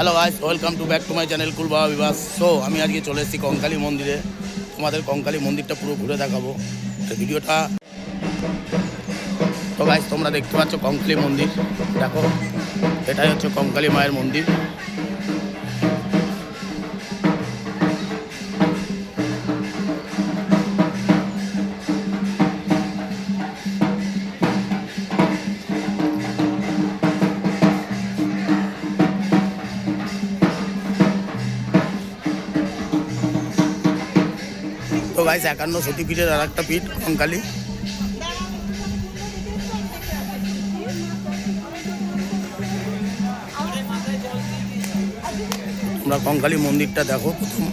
Hello guys welcome to back to my channel cool Baba vibes so আমি আজকে চলে এসেছি কঙ্কালী মন্দিরে। তোমাদের কঙ্কালী মন্দিরটা পুরো ঘুরে দেখাবো। ভিডিওটা তো গাইস তোমরা দেখতে পাচ্ছ কঙ্কালী মন্দির। দেখো, এটাই হচ্ছে কঙ্কালী মায়ের মন্দির। গাইস একান্ন সতীপীঠের আর একটা পীঠ কঙ্কালী তোমরা কঙ্কালী মন্দিরটা দেখো প্রথম।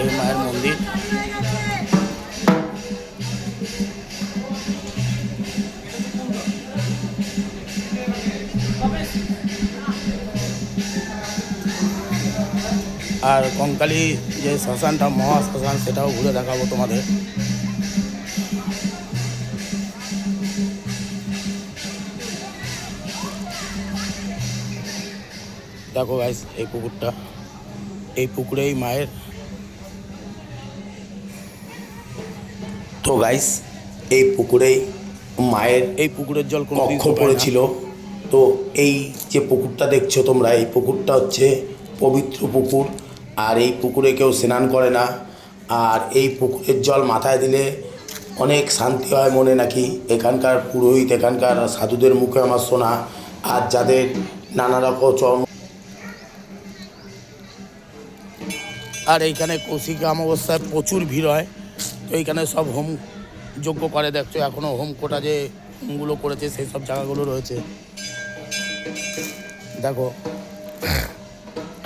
এই মায়ের মন্দির। আর কঙ্কালি যে শ্মশানটা মহা শ্মশান সেটাও ঘুরে দেখাবো তোমাদের। দেখো গাইস এই পুকুরটা। এই পুকুরেই মায়ের। তো গাইস এই পুকুরেই মায়ের এই পুকুরের জল কোনো কক্ষ পড়েছিল। তো এই যে পুকুরটা দেখছ তোমরা, এই পুকুরটা হচ্ছে পবিত্র পুকুর। আর এই পুকুরে কেউ স্নান করে না। আর এই পুকুরের জল মাথায় দিলে অনেক শান্তি হয় মনে নাকি। এখানকার পুরোহিত, এখানকার সাধুদের মুখে আমার শোনা। আর যাদের নানা রকম চর্ম আর এইখানে কৌশিক অমাবস্যায় প্রচুর ভিড় হয়। তো এইখানে সব হোম যজ্ঞ করে, দেখছ এখনও হোম কোটা যে হোমগুলো করেছে, সেই সব জায়গাগুলো রয়েছে। দেখো।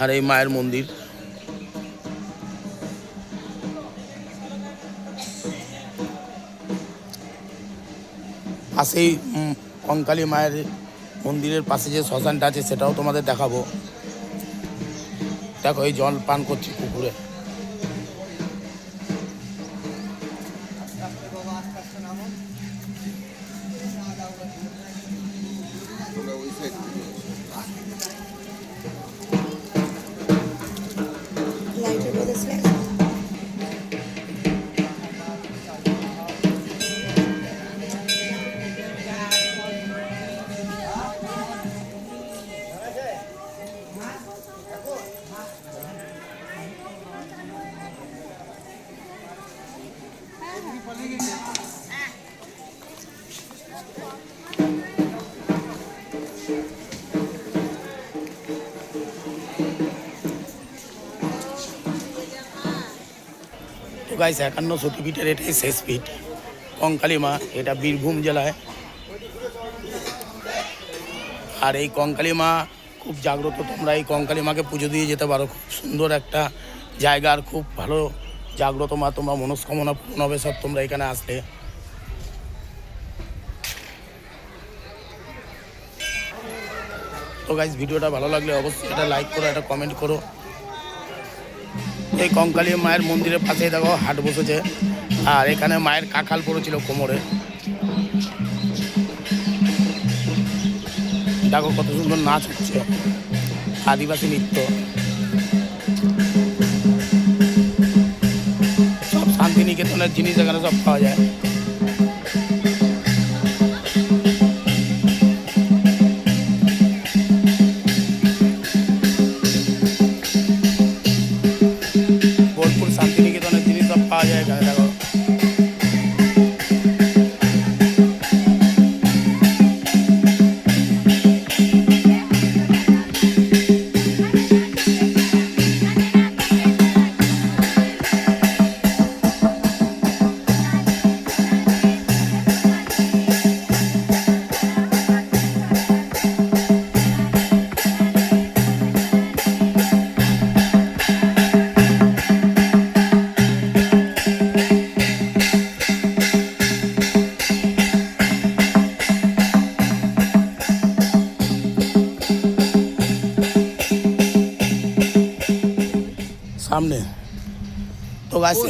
আর এই মায়ের মন্দির। পাশেই কঙ্কালী মায়ের মন্দিরের পাশে যে শ্মশানটা আছে সেটাও তোমাদের দেখাবো। দেখো এই জল পান করছি পুকুরে। desvelos. গাইস, একান্ন সতীপীঠের এটাই শেষ পীঠ কঙ্কালী মা এটা বীরভূম জেলায়। আর এই কঙ্কালী মা খুব জাগ্রত তোমরা এই কঙ্কালী মাকে পুজো দিয়ে যেতে পারো। খুব সুন্দর একটা জায়গা আর খুব ভালো জাগ্রত মা, তোমরা মনস্কামনা পূর্ণ হবে সব তোমরা এখানে আসলে। তো গাইস, ভিডিওটা ভালো লাগলে অবশ্যই এটা লাইক করো এটা কমেন্ট করো। এই কঙ্কালী মায়ের মন্দিরের পাশে দেখো হাট বসেছে। আর এখানে মায়ের কাকাল পড়েছিল কোমরে। দেখো কত সুন্দর নাচ হচ্ছে। আদিবাসী নৃত্য। সব শান্তিনিকেতনের জিনিস এখানে সব পাওয়া যায়।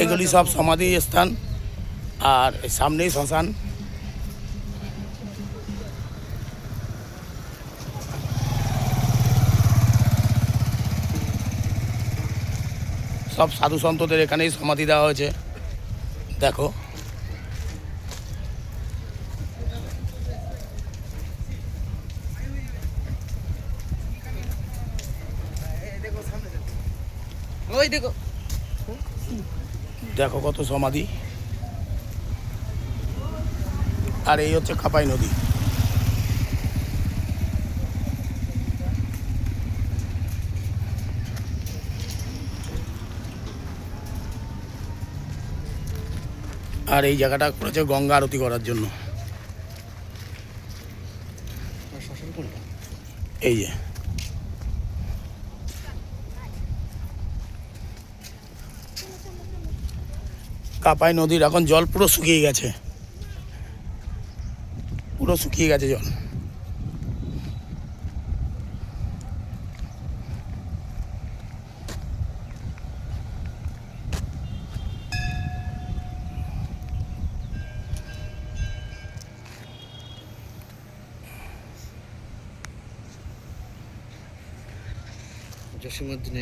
এগুলি সব সমাধি স্থান আর সামনেই শ্মশান। সব সাধু সন্তদের এখানেই সমাধি দেওয়া হয়েছে। দেখো। ওই দেখো। দেখো কত সমাধি। আর এই হচ্ছে কাপাই নদী। আর এই জায়গাটা করেছে গঙ্গা আরতি করার জন্য। এই যে। কাপাই নদীর এখন জল পুরো শুকিয়ে গেছে। পুরো শুকিয়ে গেছে জল।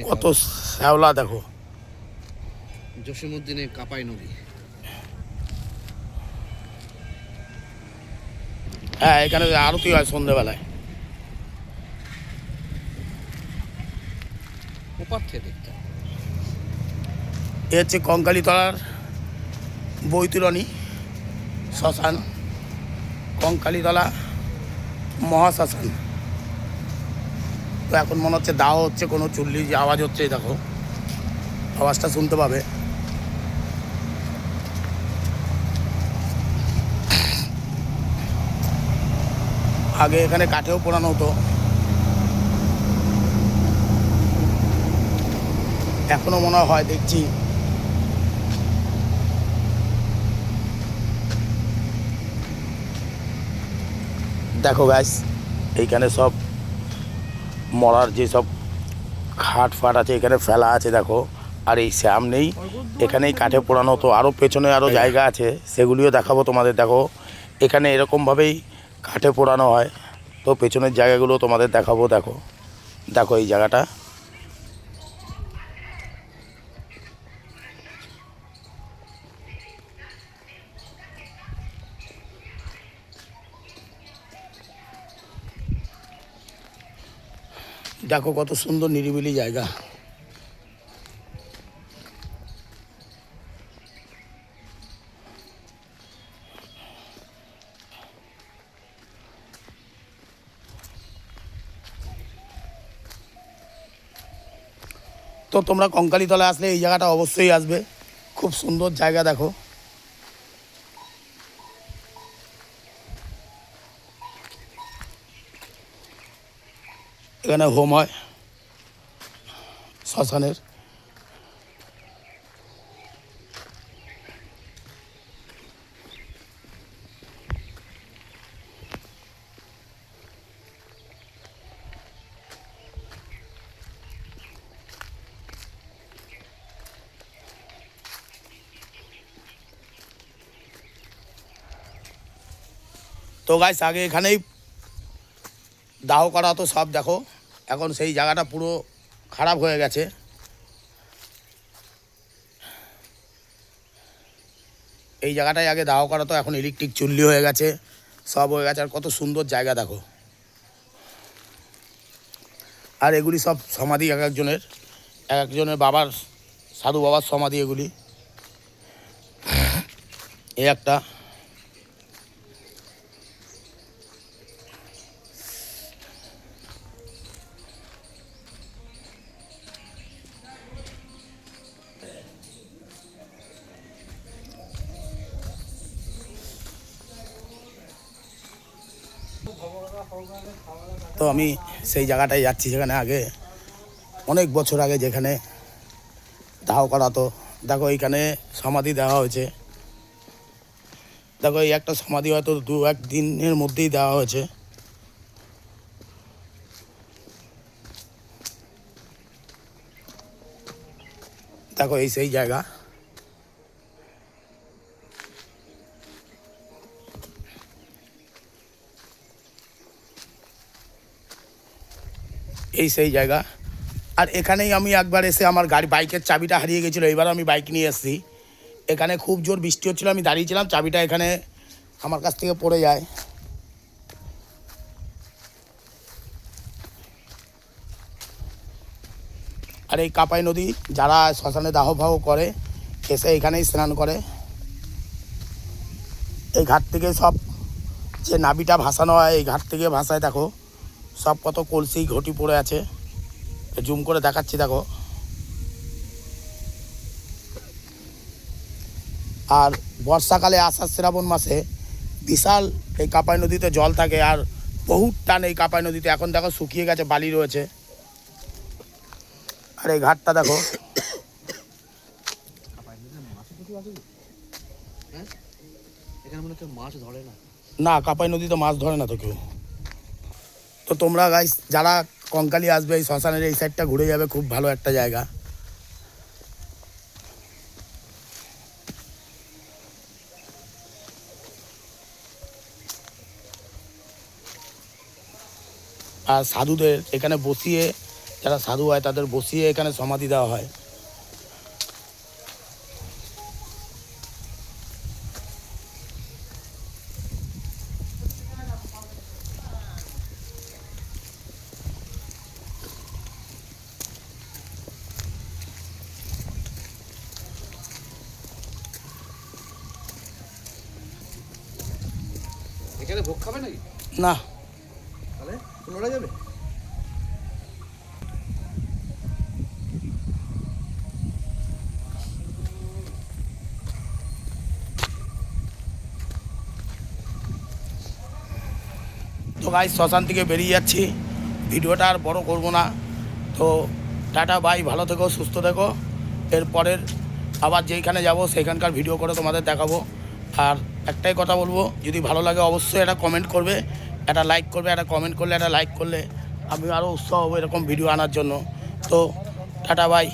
কত শ্যাওলা দেখো। জসীমউদ্দিনে কাপাই নদী হ্যাঁ এখানে আরতি হয় সন্ধ্যেবেলায় ওপার থেকে দেখতে। এ হচ্ছে কঙ্কালীতলার বৈতরণী শ্মশান। কঙ্কালীতলা মহাশ্মশান। তো এখন মনে হচ্ছে দাও হচ্ছে কোনো চুল্লি যে আওয়াজ হচ্ছে দেখো। আওয়াজটা শুনতে পাবে। আগে এখানে কাঠেও পোড়ানো হতো। এখনও মনে হয় দেখছি। দেখো গাছ এইখানে সব মরার যে সব খাট ফাট আছে, এখানে ফেলা আছে দেখো। আর এই সামনেই এখানেই কাঠে পোড়ানো তো আরও পেছনে আরও জায়গা আছে, সেগুলিও দেখাবো তোমাদের। দেখো, এখানে এরকমভাবেই কাঠে পোড়ানো হয়। তো পেছনের জায়গাগুলো তোমাদের দেখাবো, দেখো। দেখো এই জায়গাটা। দেখো কত সুন্দর নিরিবিলি জায়গা। তো তোমরা কঙ্কালীতলা আসলে এই জায়গাটা অবশ্যই আসবে। খুব সুন্দর জায়গা দেখো। এখানে হোম হয়, শ্মশানের। তো গাইস আগে এখানেই দাহ করা তো সব দেখো। এখন সেই জায়গাটা পুরো খারাপ হয়ে গেছে। এই জায়গাটায় আগে দাহ করা তো এখন ইলেকট্রিক চুল্লি হয়ে গেছে। সব হয়ে গেছে। আর কত সুন্দর জায়গা দেখো। আর এগুলি সব সমাধি এক একজনের। এক একজনের বাবার, সাধু বাবার সমাধি এগুলি। এই একটা। তো আমি সেই জায়গাটায় যাচ্ছি যেখানে আগে। অনেক বছর আগে যেখানে দাহ করা তো। দেখো এইখানে সমাধি দেওয়া হয়েছে। দেখো এই একটা সমাধি হয়তো দু এক দিনের মধ্যেই দেওয়া হয়েছে। দেখো এই সেই জায়গা। এই সেই জায়গা। আর এখানেই আমি একবার এসে আমার গাড়ি, বাইকের চাবিটা হারিয়ে গেছিল এবার আমি বাইক নিয়ে এসেছি। এখানে খুব জোর বৃষ্টি হচ্ছিল, আমি দাঁড়িয়েছিলাম, চাবিটা এখানে আমার কাছ থেকে পড়ে যায়। আর এই কাপাই নদী, যারা শ্মশানে দাহ ফাহ করে, এসে এখানেই স্নান করে। এই ঘাট থেকে সব যে নাবিটা ভাসানো হয়, এই ঘাট থেকে ভাসায়, দেখো। সব কত কলসি ঘটি পড়ে আছে। জুম করে দেখাচ্ছি দেখো। আর বর্ষাকালে আষাঢ় শ্রাবণ মাসে বিশাল এই কাপাই নদীতে জল থাকে আর বহুত টান এই কাপাই নদীতে। এখন দেখো শুকিয়ে গেছে বালি রয়েছে। আর এই ঘাটটা দেখো। হ্যাঁ? না কাপাই নদীতে মাছ ধরে না তো কেউ। তো তোমরা গাইস যারা কঙ্কালি আসবে, এই শ্মশানের এই সাইডটা ঘুরে যাবে, খুব ভালো একটা জায়গা। আর সাধুদের এখানে বসিয়ে, যারা সাধু হয় তাদের বসিয়ে এখানে সমাধি দেওয়া হয়। এখানে ভোগ খাবে নাকি? না। তাহলে যাবে? তো ভাই শ্মশান থেকে বেরিয়ে যাচ্ছি। ভিডিওটা আর বড় করব না। তো টাটা ভাই ভালো থেকো সুস্থ থেকো। এরপরের আবার যেইখানে যাব সেইখানকার ভিডিও করে তোমাদের দেখাবো। আর একটাই কথা বলব, যদি ভালো লাগে অবশ্যই একটা কমেন্ট করবে, একটা লাইক করবে, একটা কমেন্ট করলে, একটা লাইক করলে, আমি আরও উৎসাহ হব এরকম ভিডিও আনার জন্য। তো টাটা ভাই